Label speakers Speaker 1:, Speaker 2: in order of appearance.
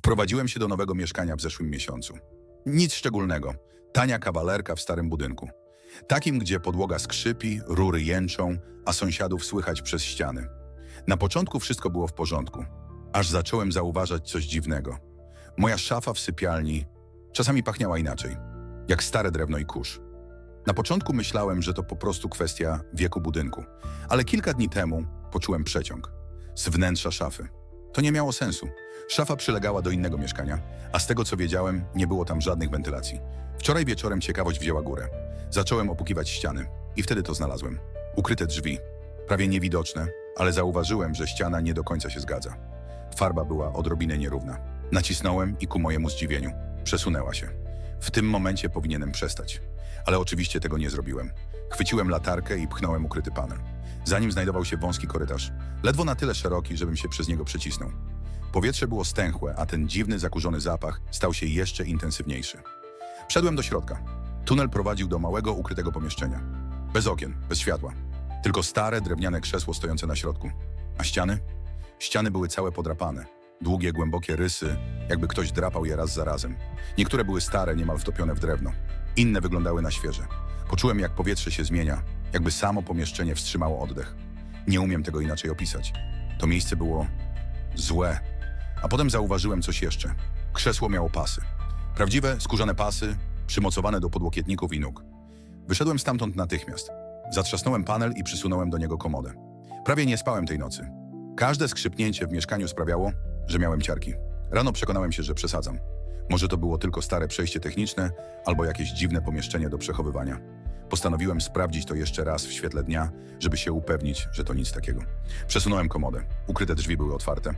Speaker 1: Wprowadziłem się do nowego mieszkania w zeszłym miesiącu. Nic szczególnego. Tania kawalerka w starym budynku. Takim, gdzie podłoga skrzypi, rury jęczą, a sąsiadów słychać przez ściany. Na początku wszystko było w porządku, aż zacząłem zauważać coś dziwnego. Moja szafa w sypialni czasami pachniała inaczej, jak stare drewno i kurz. Na początku myślałem, że to po prostu kwestia wieku budynku, ale kilka dni temu poczułem przeciąg z wnętrza szafy. To nie miało sensu. Szafa przylegała do innego mieszkania, a z tego co wiedziałem, nie było tam żadnych wentylacji. Wczoraj wieczorem ciekawość wzięła górę. Zacząłem opukiwać ściany i wtedy to znalazłem. Ukryte drzwi, prawie niewidoczne, ale zauważyłem, że ściana nie do końca się zgadza. Farba była odrobinę nierówna. Nacisnąłem i ku mojemu zdziwieniu przesunęła się. W tym momencie powinienem przestać. Ale oczywiście tego nie zrobiłem. Chwyciłem latarkę i pchnąłem ukryty panel. Za nim znajdował się wąski korytarz, ledwo na tyle szeroki, żebym się przez niego przecisnął. Powietrze było stęchłe, a ten dziwny, zakurzony zapach stał się jeszcze intensywniejszy. Wszedłem do środka. Tunel prowadził do małego, ukrytego pomieszczenia. Bez okien, bez światła. Tylko stare, drewniane krzesło stojące na środku. A ściany? Ściany były całe podrapane. Długie, głębokie rysy, jakby ktoś drapał je raz za razem. Niektóre były stare, niemal wtopione w drewno. Inne wyglądały na świeże. Poczułem, jak powietrze się zmienia, jakby samo pomieszczenie wstrzymało oddech. Nie umiem tego inaczej opisać. To miejsce było złe. A potem zauważyłem coś jeszcze. Krzesło miało pasy. Prawdziwe, skórzane pasy, przymocowane do podłokietników i nóg. Wyszedłem stamtąd natychmiast. Zatrzasnąłem panel i przysunąłem do niego komodę. Prawie nie spałem tej nocy. Każde skrzypnięcie w mieszkaniu sprawiało, że miałem ciarki. Rano przekonałem się, że przesadzam. Może to było tylko stare przejście techniczne albo jakieś dziwne pomieszczenie do przechowywania. Postanowiłem sprawdzić to jeszcze raz w świetle dnia, żeby się upewnić, że to nic takiego. Przesunąłem komodę. Ukryte drzwi były otwarte.